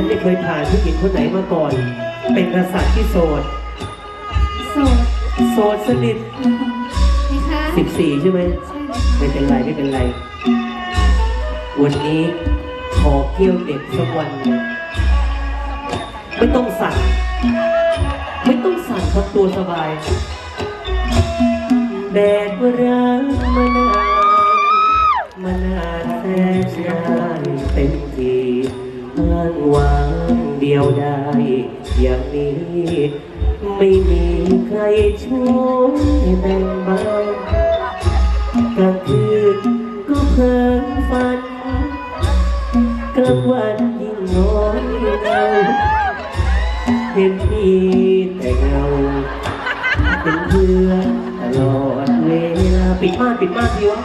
ฉันไม่เคยผ่านผู้หญิงคนไหนมาก่อน เป็นกษัตริย์ที่โสด โสดโสดสนิทไหมคะ14 ใช่ไหมไม่เป็นไรไม่เป็นไร วันนี้ขอเกี่ยวเด็กสักวันหนึ่งไม่ต้องสั่นไม่ต้องสั่นครับตัวสบาย แดดว่ารักมานานมานานแสนนานเต็มทีอ้างว้างเดียวได้อย่างนี้ไม่มีใครช่วยแบ่งเบากลางคืนก็เพ้อฝันกลางวันยิ่งน้อยเงาเห็นมีแต่เงาเป็นเพื่อนตลอดเวลาปิดม่านปิดม่านทีวะ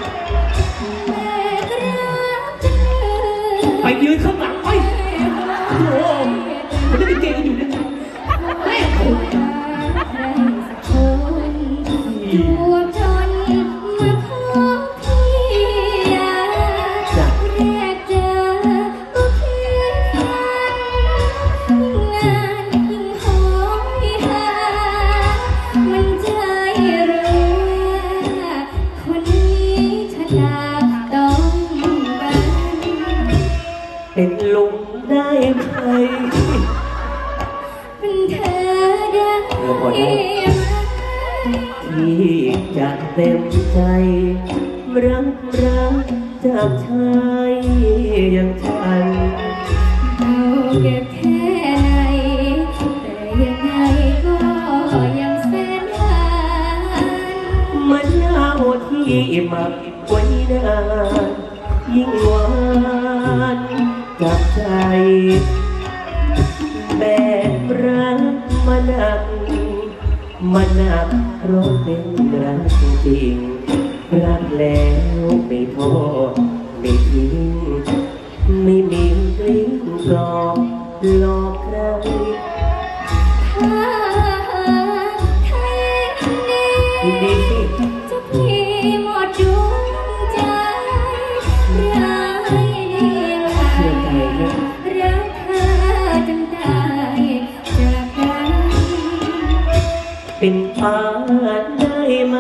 เป็นลุงได้ไหมเป็นเธอได้ไหมที่จะเต็มใจ รักรักจากชายอย่างฉันเอาเก็บแค่ไหนแต่ยังไงก็ยังแสนหวานมันเอาที่หมัก ไว้นานยิ่งหวานจับใจ แบกรักมาหนักมาหนักเพราะเป็นรักจริงรักแล้วไม่โทษไม่ทิ้งไม่มีกลิ้งกลอกหลอกใครถ้าไทยนี้ยินดีสิจะพี่ เป็นป้าได้ไหม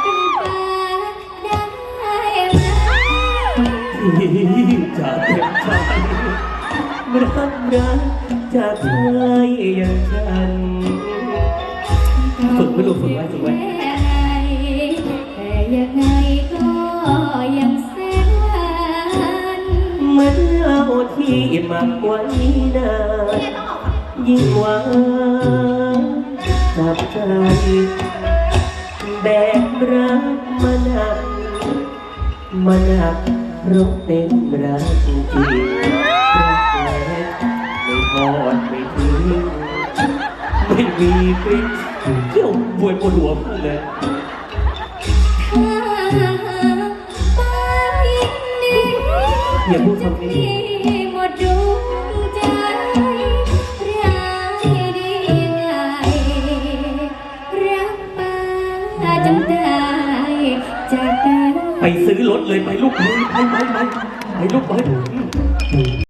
เป็นฟ้าได้ไหมที่จะเต็มใจรักรักจากชายอย่างฉันฝึกไว้ลูกฝึกไว้ฝึกไว้แค่ไหนแต่ยังไงก็ยังแสนหวานเหมือนเอาที่หมักไว้นานยิ่งหวาน จับใจแบกรักมาหนักมาหนักราะเป็นรักจริงรักแล้ไม่ทอดไม่ทิ้งไม่มีกลิ้งเที่ยวบวยปวดหัวพูดเลยอย่าพูดคำนี้ จากกัน ไปซื้อรถเลยไปลูกไปไปไปไปไปลูกไป